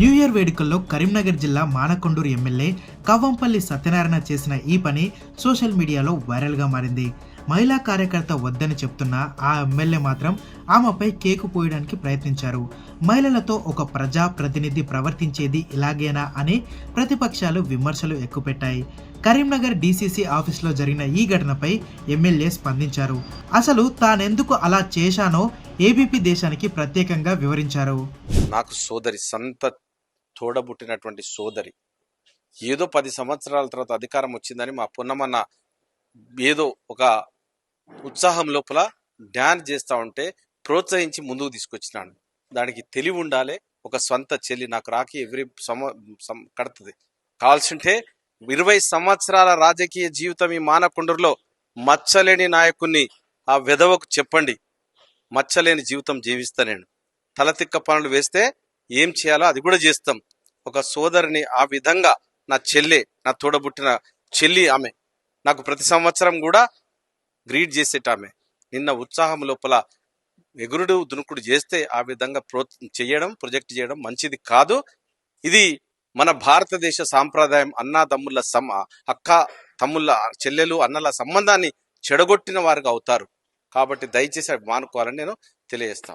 New year వేడుకల్లో కరీంనగర్ జిల్లా Manakondur MLA Kavvampalli Satyanarayana చేసిన ఈ పని సోషల్ మీడియాలో వైరల్గా మారింది. మహిళా కార్యకర్త వద్దని చెప్తున్న ఆ ఎమ్మెల్యే మాత్రం ఆమెపై కేకు పోయడానికి ప్రయత్నించారు. మహిళలతో ఒక ప్రజా ప్రతినిధి ప్రవర్తించేది ఇలాగేనా అని ప్రతిపక్షాలు విమర్శలు ఎక్కుపెట్టాయి. కరీంనగర్ డీసీసీ ఆఫీస్లో జరిగిన ఈ ఘటనపై ఎమ్మెల్యే స్పందించారు. అసలు తానెందుకు అలా చేశానో ఏబీపీ దేశానికి ప్రత్యేకంగా వివరించారు. నాకు సోదరి సంత తోడబుట్టినటువంటి సోదరి. ఏదో పది సంవత్సరాల తర్వాత అధికారం వచ్చిందని మా పున్నమన్న ఏదో ఒక ఉత్సాహం లోపల డ్యాన్స్ చేస్తూ ఉంటే ప్రోత్సహించి ముందుకు తీసుకొచ్చినాను దానికి తెలివి ఉండాలి ఒక స్వంత చెల్లి. నాకు రాకి ఎవ్రీ సమ సం- కడుతుంది. కావాల్సింటే ఇరవై సంవత్సరాల రాజకీయ జీవితం ఈ మానకొండూరులో మచ్చలేని నాయకుణ్ణి ఆ వెధవకు చెప్పండి. మచ్చలేని జీవితం జీవిస్తా నేను. తలతిక్క పనులు వేస్తే ఏం చేయాలో అది కూడా చేస్తాం. ఒక సోదరిని ఆ విధంగా నా చెల్లె నా తోడబుట్టిన చెల్లి ఆమె నాకు ప్రతి సంవత్సరం కూడా గ్రీట్ చేసేట ఆమె. నిన్న ఉత్సాహం లోపల ఎగురుడు దునుకుడు చేస్తే ఆ విధంగా ప్రో చేయడం ప్రొజెక్ట్ చేయడం మంచిది కాదు. ఇది మన భారతదేశ సాంప్రదాయం అన్నాదమ్ముల సమ అక్క తమ్ముళ్ళ చెల్లెలు అన్నల సంబంధాన్ని చెడగొట్టిన వారుగా అవుతారు. కాబట్టి దయచేసి అవి మానుకోవాలని నేను తెలియజేస్తా